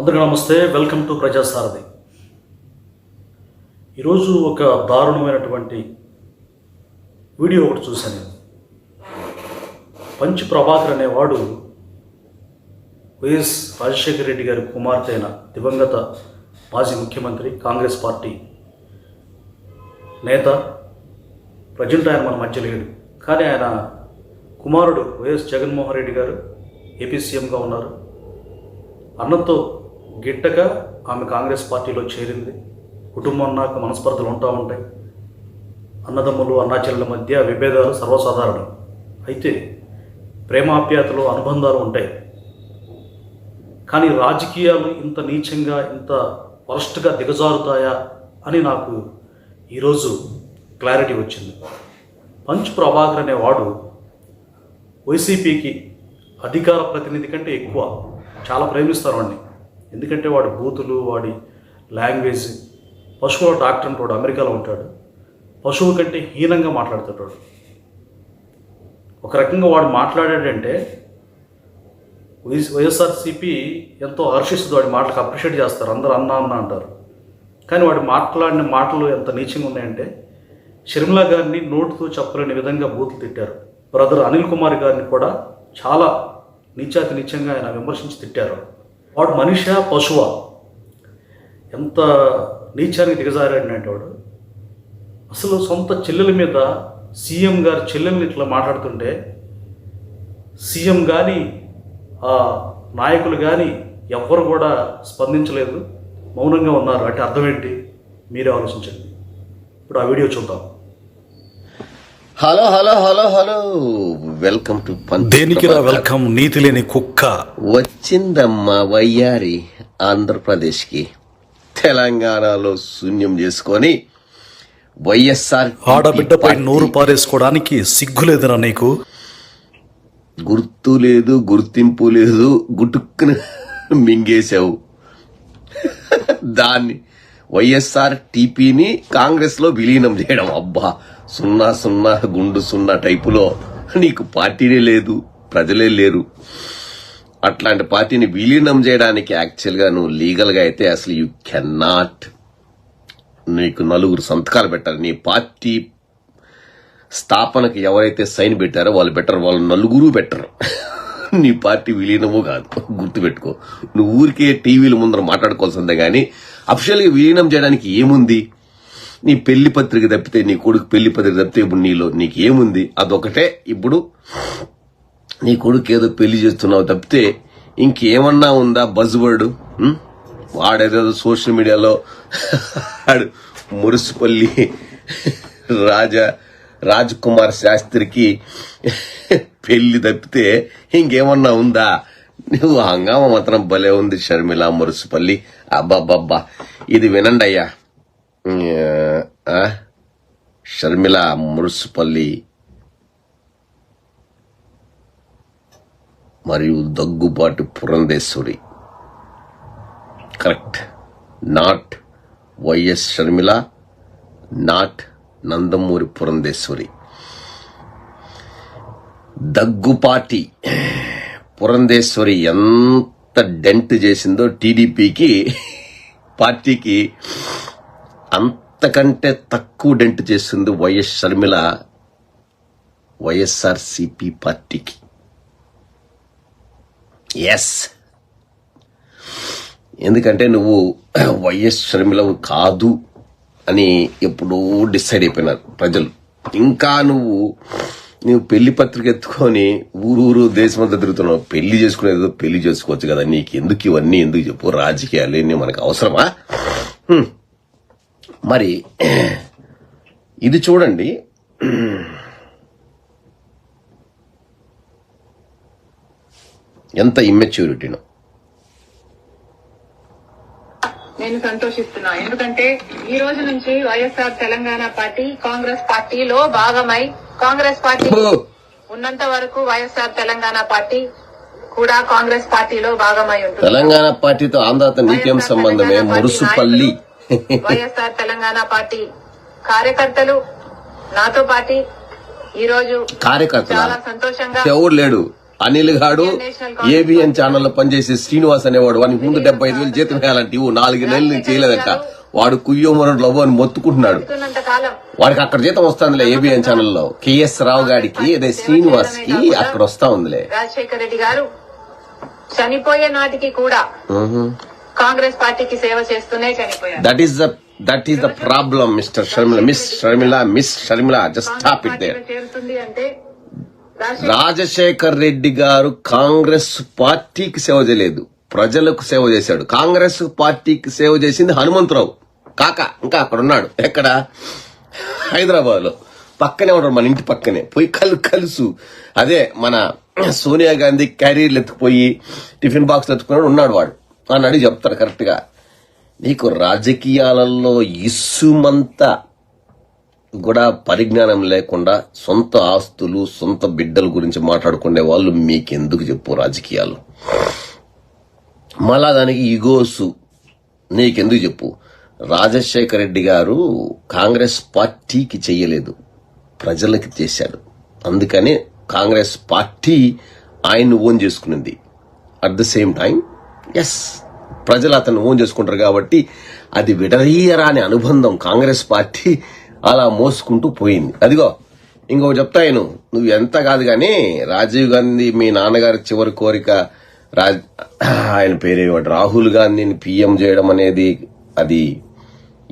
అందరికీ నమస్తే. Welcome to Prajasarathi. ఈరోజు ఒక దారుణమైనటువంటి వీడియో ఒకటి చూశాను నేను. పంచ్ ప్రభాకర్ అనేవాడు వైఎస్ రాజశేఖర రెడ్డి గారి కుమార్తె అయిన దివంగత మాజీ ముఖ్యమంత్రి కాంగ్రెస్ పార్టీ నేత ప్రజెంట్ ఆయన మన మధ్య లేడు. కానీ ఆయన కుమారుడు వైఎస్ జగన్మోహన్ రెడ్డి గారు ఏపీ సీఎంగా ఉన్నారు. అన్నతో గిట్టగా ఆమె కాంగ్రెస్ పార్టీలో చేరింది. కుటుంబం అన్నాక మనస్పర్ధలు ఉంటా ఉంటాయి. అన్నదమ్ములు అన్నాచెల్ల మధ్య విభేదాలు సర్వసాధారణం. అయితే ప్రేమాప్యాతలు అనుబంధాలు ఉంటాయి. కానీ రాజకీయాలు ఇంత నీచంగా ఇంత వరస్ట్గా దిగజారుతాయా అని నాకు ఈరోజు క్లారిటీ వచ్చింది. పంచ్ ప్రభాకర్ అనేవాడు వైసీపీకి అధికార ప్రతినిధి కంటే ఎక్కువ. చాలా ప్రేమిస్తారు వాడిని. ఎందుకంటే వాడి బూతులు వాడి లాంగ్వేజ్ పశువుల డాక్టర్ అంటాడు అమెరికాలో ఉంటాడు. పశువు కంటే హీనంగా మాట్లాడుతుంటాడు ఒక రకంగా వాడు మాట్లాడాడంటే వైఎస్ వైఎస్ఆర్సీపీ ఎంతో హర్షిస్తుంది. వాడి మాటలకు అప్రిషియేట్ చేస్తారు. అందరూ అన్న అన్న అంటారు. కానీ వాడు మాట్లాడిన మాటలు ఎంత నీచంగా ఉన్నాయంటే షర్మిల గారిని నోటుతో చెప్పలేని విధంగా బూతులు తిట్టారు. బ్రదర్ అనిల్ కుమార్ గారిని కూడా చాలా నీచాతి నీచంగా ఆయన విమర్శించి తిట్టారు. వాడు మనిష పశువ? ఎంత నీచానికి దిగజారాడినంటే వాడు అసలు సొంత చెల్లెల మీద సీఎం గారి చెల్లెల్ని ఇట్లా మాట్లాడుతుంటే సీఎం కానీ ఆ నాయకులు కానీ ఎవ్వరు కూడా స్పందించలేదు. మౌనంగా ఉన్నారు. అంటే అర్థం ఏంటి? మీరే ఆలోచించండి. ఇప్పుడు ఆ వీడియో చూద్దాం. Hello hello hello hello. Welcome to దేనికిరా వెల్కమ్ నీతి లేని కుక్క. వచ్చిందమ్మా వయ్యారి ఆంధ్రప్రదేశ్కి. తెలంగాణలో శూన్యం చేసుకొని వైఎస్ఆర్ ఆడబిడ్డపై నోరు పారేసుకోవడానికి సిగ్గు లేదురా నీకు? గుర్తు లేదు గుర్తింపు లేదు గుటుక్కున మింగేశావు. దాన్ని వైఎస్ఆర్ టీపీని కాంగ్రెస్లో విలీనం చేయడం అబ్బా. సున్నా సున్నా గుండు సున్నా టైపులో. నీకు పార్టీనే లేదు ప్రజలే లేరు. అట్లాంటి పార్టీని విలీనం చేయడానికి యాక్చువల్గా నువ్వు లీగల్గా అయితే అసలు యూ కెన్నాట్ నీకు నలుగురు సంతకాలు పెట్టాలి నీ పార్టీ స్థాపనకు ఎవరైతే సైన్ పెట్టారో వాళ్ళు బెటర్ వాళ్ళు నలుగురు బెటర్ నీ పార్టీ విలీనము కాదు. గుర్తుపెట్టుకో. నువ్వు ఊరికే టీవీల ముందర మాట్లాడుకోవాల్సిందే కానీ అఫిషియల్గా విలీనం చేయడానికి ఏముంది? నీ పెళ్ళి పత్రిక తప్పితే నీ కొడుకు పెళ్ళి పత్రిక తప్పితే ఇప్పుడు నీలో నీకు ఏముంది అదొకటే. ఇప్పుడు నీ కొడుకు ఏదో పెళ్ళి చేస్తున్నావు తప్పితే ఇంకేమన్నా ఉందా బజ్ వర్డ్ వాడేదో సోషల్ మీడియాలో వాడు మురుసుపల్లి రాజా రాజ్ కుమార్ శాస్త్రికి పెళ్ళి తప్పితే ఇంకేమన్నా ఉందా? నువ్వు హంగామా మాత్రం భలే ఉంది షర్మిల మురుసుపల్లి. అబ్బాబ్బా ఇది వినండి అయ్యా. షర్మిల మురుసుపల్లి. మరియు Daggubati Purandeswari. Correct. Not YS Sharmila not Nandamuri Purandeswari. Daggupati Purandeswari ఎంత డెంట్ చేసిందో టీడీపీకి పార్టీకి అంతకంటే తక్కువ డెంట్ చేసింది వైఎస్ షర్మిల వైఎస్ఆర్ సిపి పార్టీకి. ఎస్ ఎందుకంటే నువ్వు వైఎస్ షర్మిలవు కాదు అని ఎప్పుడూ డిసైడ్ అయిపోయినారు ప్రజలు. ఇంకా నువ్వు నువ్వు పెళ్ళి పత్రిక ఎత్తుకొని ఊరూరు దేశమంతా తిరుగుతున్నావు. పెళ్ళి చేసుకునేది పెళ్ళి చేసుకోవచ్చు కదా నీకు. ఎందుకు ఇవన్నీ ఎందుకు చెప్పు? రాజకీయాలు ఇవన్నీ మనకు అవసరమా? మరి ఇది చూడండి. ఎంత ఇమ్మెచ్యూరిటీనో నేను సంతోషిస్తున్నా. ఎందుకంటే ఈ రోజు నుంచి వైఎస్ఆర్ తెలంగాణ పార్టీ కాంగ్రెస్ పార్టీలో భాగమై కాంగ్రెస్ పార్టీ ఉన్నంత వరకు వైఎస్ఆర్ తెలంగాణ పార్టీ కూడా కాంగ్రెస్ పార్టీలో భాగమై ఉంటుంది. తెలంగాణ పార్టీతో ఆంధ్రతో నీకేం సంబంధమే మురుసుపల్లి? వైఎస్ఆర్ తెలంగాణ పార్టీ కార్యకర్తలు నాతో పార్టీ ఈ రోజు కార్యకర్తల? చాలా సంతోషంగా ఎవడు లేడు? అనిల్ గాడు ఏబిఎన్ ఛానల్లో పనిచేసే శ్రీనివాస్ అనేవాడు వానికి ముందు డెబ్బై ఐదు వేలు జీతం వేయాలంటే ఇవ్వు నాలుగు నెలలు నుంచి చేయలేదంట. వాడు కుయ్యో మరో లవ్ అని మొత్తుకుంటున్నాడు. వాడికి అక్కడ జీతం వస్తుందిలే ఏబిఎన్ ఛానల్లో కేఎస్ రావు గాడికి అదే శ్రీనివాస్కి అక్కడ వస్తా ఉందిలే. రాజశేఖర రెడ్డి గారు చనిపోయే నాటికి కూడా కాంగ్రెస్ పార్టీకి సేవ చేస్తూనే చనిపోయారు. That is the that is the problem mister Sharmila miss Sharmila miss Sharmila just stop it there పార్టీలో చేరుతుంది అంటే రాజశేఖర రాజశేఖర్ రెడ్డి గారు కాంగ్రెస్ పార్టీకి సేవ చేయలేదు. ప్రజలకు సేవ చేశాడు. కాంగ్రెస్ పార్టీకి సేవ చేసింది హనుమంతరావు. కాక ఇంకా అక్కడ ఉన్నాడు. ఎక్కడ? హైదరాబాద్లో పక్కనే ఉన్నాడు మన ఇంటి పక్కనే. పోయి కలు కలుసు. అదే మన సోనియా గాంధీ క్యారీర్లు ఎత్తుకుపోయి టిఫిన్ బాక్స్ ఎత్తుకున్నాడు ఉన్నాడు వాడు. అని అడిగి చెప్తాడు కరెక్ట్గా. నీకు రాజకీయాలలో ఇసుమంతా కూడా పరిజ్ఞానం లేకుండా సొంత ఆస్తులు సొంత బిడ్డల గురించి మాట్లాడుకునే వాళ్ళు మీకెందుకు చెప్పు రాజకీయాలు? మళ్ళా దానికి ఇగోసు నీకెందుకు చెప్పు? రాజశేఖర రెడ్డి గారు కాంగ్రెస్ పార్టీకి చేయలేదు. ప్రజలకి చేశాడు. అందుకనే కాంగ్రెస్ పార్టీ ఆయన్ని own చేసుకునింది. At the same time yes ప్రజలు అతను ఓన్ చేసుకుంటారు కాబట్టి అది విడదీయరాని అనుబంధం కాంగ్రెస్ పార్టీ అలా మోసుకుంటూ పోయింది. అదిగో ఇంకో చెప్తా నేను. నువ్వు ఎంత కాదు కానీ రాజీవ్ గాంధీ మీ నాన్నగారి చివరి కోరిక రాజ్ ఆయన పేరేవాడు రాహుల్ గాంధీని పీఎం చేయడం అనేది అది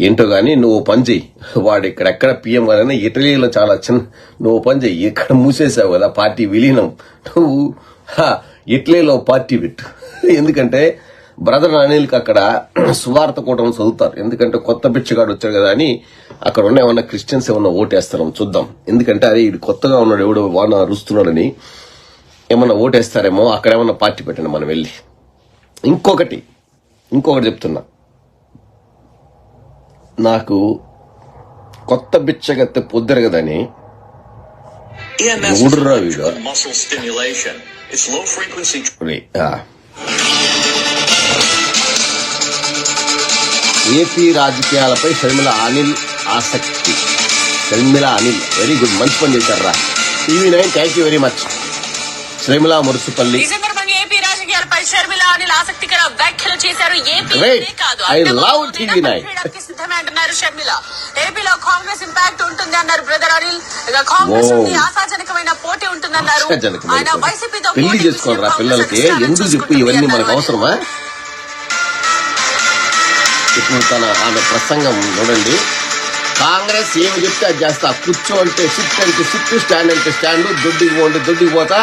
ఏంటో కానీ నువ్వు పని చెయ్యి. వాడు ఇక్కడెక్కడ పిఎం కానీ ఇటలీలో చాలా చిన్న నువ్వు పని చెయ్యి. ఇక్కడ మూసేసావు కదా పార్టీ విలీనం. నువ్వు ఇటలీలో పార్టీ పెట్టు. ఎందుకంటే బ్రదర్ అనిల్కి అక్కడ సువార్త కూటమి చదువుతారు. ఎందుకంటే కొత్త బిచ్చగాడు వచ్చాడు కదా అని అక్కడ ఉన్న ఏమన్నా క్రిస్టియన్స్ ఏమన్నా ఓటేస్తారో చూద్దాం. ఎందుకంటే అరే ఇది కొత్తగా ఉన్నాడు ఎవడో వాన అరుస్తున్నాడని ఏమన్నా ఓటేస్తారేమో అక్కడ ఏమన్నా పార్టీ పెట్టండి మనం వెళ్ళి. ఇంకొకటి ఇంకొకటి చెప్తున్నా. నాకు కొత్త బిచ్చగత్తె పొద్దురగదని EMS is ఏపీ రాజకీయాలపై షర్మిల అనిల్ ఆసక్తి. షర్మిల అనిల్ వెరీ గుడ్ మంచి పని చేశారా TV nine thank you very much Sharmila Murusupalli సిద్ధమే అంటున్నారు షర్మిల. ఏపీలో కాంగ్రెస్ ఇంపాక్ట్ ఉంటుంది అన్నారు బ్రదర్ అనిల్. కాంగ్రెస్ Wow. ఆశాజనకమైన పోటీ ఉంటుందన్నారు. ఆయన. వైసీపీతో పెళ్ళి చేసుకోరా చేసి పిల్లలకి? కాంగ్రెస్ ఎందుకు చెప్పు ఇవన్నీ మనకు. అవసరమా? ఇప్పుడు తన ఆమె ప్రసంగం చూడండి. కాంగ్రెస్ ఏమి చెప్తే అది చేస్తా. కూర్చో అంటే సిట్ అంటే సిట్ స్టాండ్ అంటే స్టాండ్ దొడ్డికి పోండి దొడ్డికి పోతా.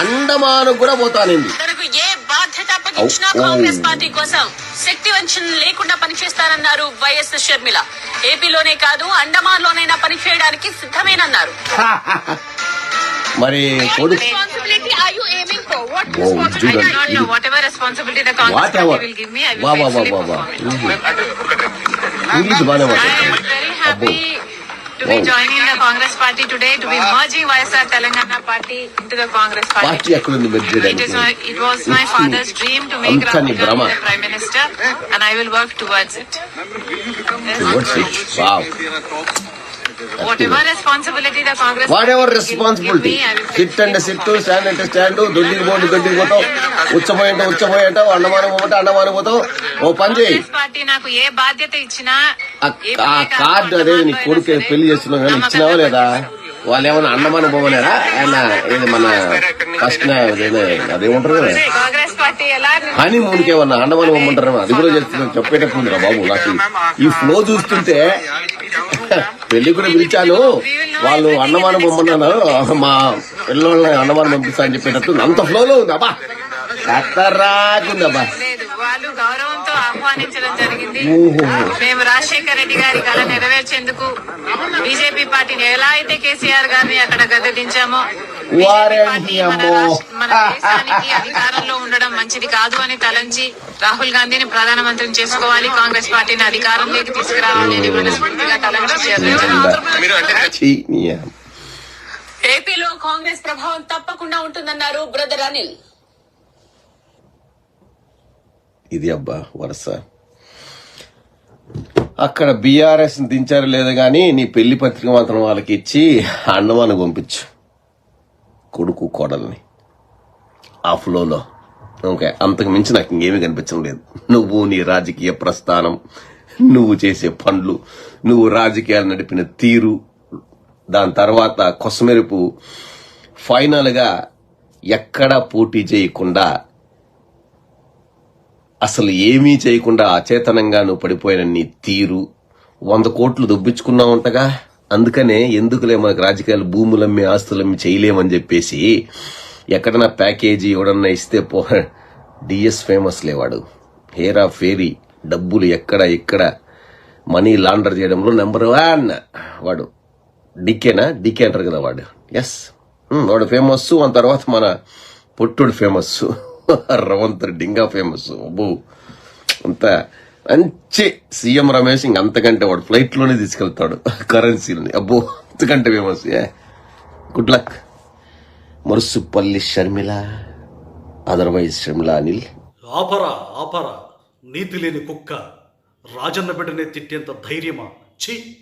అండమాను కూడా పోతానండి తనకు ఏ బాధ్యత అప్పగించినా ఓ. కాంగ్రెస్ పార్టీ కోసం శక్తి వంచన లేకుండా పనిచేస్తారన్నారు వైఎస్ షర్మిల. ఏపీలోనే కాదు అండమాన్ లోనైనా పనిచేయడానికి సిద్ధమేనన్నారు. మరి కొడుకు responsibility are you aiming for? What Wow, responsibility? Judah, I do not know. ఇది- Whatever responsibility the Congress Whatever. party will give me, I will వా వా వా faithfully వా వా perform it. ఇంగ్లీష్ బాగానే I am మాట్లాడుతుంది very అబ్బో happy to be Wow. joining the Congress party today, to be merging YSR Telangana party into the Congress party party. ఎక్కడుంది మీరు It, చేయడానికి is my, it was my father's dream to make అంతా నీ Rahul భ్రమ Gandhi the Prime Minister and I will work towards it. Towards it. Wow. Whatever responsibility sit అంటే faithfully sit. Stand అంటే stand దొడ్డికి పోండి దొడ్డికి పోతావు. ఉచ్చపోయి అంటే ఉచ్చపోయి అంటావు అండమానం పోమంటే అండమానం పోతావు. ఓ పని చేయి. ఆ- కార్డు అదే నీ కొడుకు పెళ్ళి చేస్తున్నావు కానీ ఇచ్చినావా లేదా? వాళ్ళు ఏమైనా అన్నమానం పోమన్నారా ఆయన ఏది మన ఫస్ట్ అదేమంటారు కదా? హనీ మూడుకి ఏమన్నా అండమానం పోమంటారు? అది కూడా చేస్తున్నాం చెప్పేటప్పుడు బాబు నాకు ఈ ఫ్లో చూస్తుంటే పెళ్ళి కూడా పిలిచాను. వాళ్ళు అన్నమానం పొమ్మన్నారు మా పిల్లల్ని అన్నమానం పంపిస్తా అని చెప్పేటట్టు అంత ఫ్లోలో ఉంది అబ్బా. ఖతర్నాకుంది అబ్బా లేదు వాళ్ళు గౌరవంతో ఆహ్వానించడం జరిగింది. ఓహో. మేము రాజశేఖర రెడ్డి గారి కళ నెరవేర్చేందుకు బీజేపీ పార్టీని ఎలా అయితే కేసీఆర్ గారిని అక్కడ గద్దెదించామో అధికారంలో ఉండడం మంచిది కాదు అని తలంచి రాహుల్ గాంధీని ప్రధానమంత్రిని చేసుకోవాలి. కాంగ్రెస్ పార్టీని అధికారంలోకి తీసుకురావాలి అని మనస్ఫూర్తిగా తలంచి. ఏపీలో కాంగ్రెస్ ప్రభావం తప్పకుండా ఉంటుందన్నారు బ్రదర్ అనిల్. ఇది అబ్బా వరుస. అక్కడ బీఆర్ఎస్ దించారు లేదు గాని నీ పెళ్ళి పత్రిక మాత్రం వాళ్ళకి ఇచ్చి అండమాను పంపించు. కొడుకు కోడల్ని. ఆ ఫ్లోలో ఓకే అంతకు మించి నాకు ఇంకేమీ కనిపించడం లేదు. నువ్వు నీ రాజకీయ ప్రస్థానం నువ్వు చేసే పనులు నువ్వు రాజకీయాలు నడిపిన తీరు దాని తర్వాత కొసమెరుపు ఫైనల్గా ఎక్కడా పోటీ చేయకుండా అసలు ఏమీ చేయకుండా అచేతనంగా నువ్వు పడిపోయిన నీ తీరు వంద కోట్లు దొబ్బించుకున్నావంటగా అందుకనే ఎందుకులే మనకు రాజకీయాలు భూములమ్మి ఆస్తులమ్మి చేయలేమని చెప్పేసి ఎక్కడన్నా ప్యాకేజీ ఎవడన్నా ఇస్తే పో డిఎస్ ఫేమస్ లేవాడు హేరా ఫేరీ డబ్బులు ఎక్కడ ఎక్కడ మనీ లాండర్ చేయడంలో నెంబర్ వన్ వాడు. డికేనా? డికే అంటారు కదా వాడు. ఎస్ వాడు ఫేమస్ ఆ తర్వాత మన పొట్టుడు ఫేమస్ రవంత్ డింగా ఫేమస్ అబ్బో అంత మంచి సీఎం రమేష్ ఇంకంతకంటే వాడు ఫ్లైట్లోనే తీసుకెళ్తాడు. కరెన్సీని అబ్బో అంతకంటే ఫేమస్ ఏ? Good luck Marusupalli Sharmila otherwise Sharmila Anil. ఆపరా ఆపరా. నీతి లేని కుక్క. రాజన్న బిడ్డనే తిట్టేంత ధైర్యమా? ఛీ!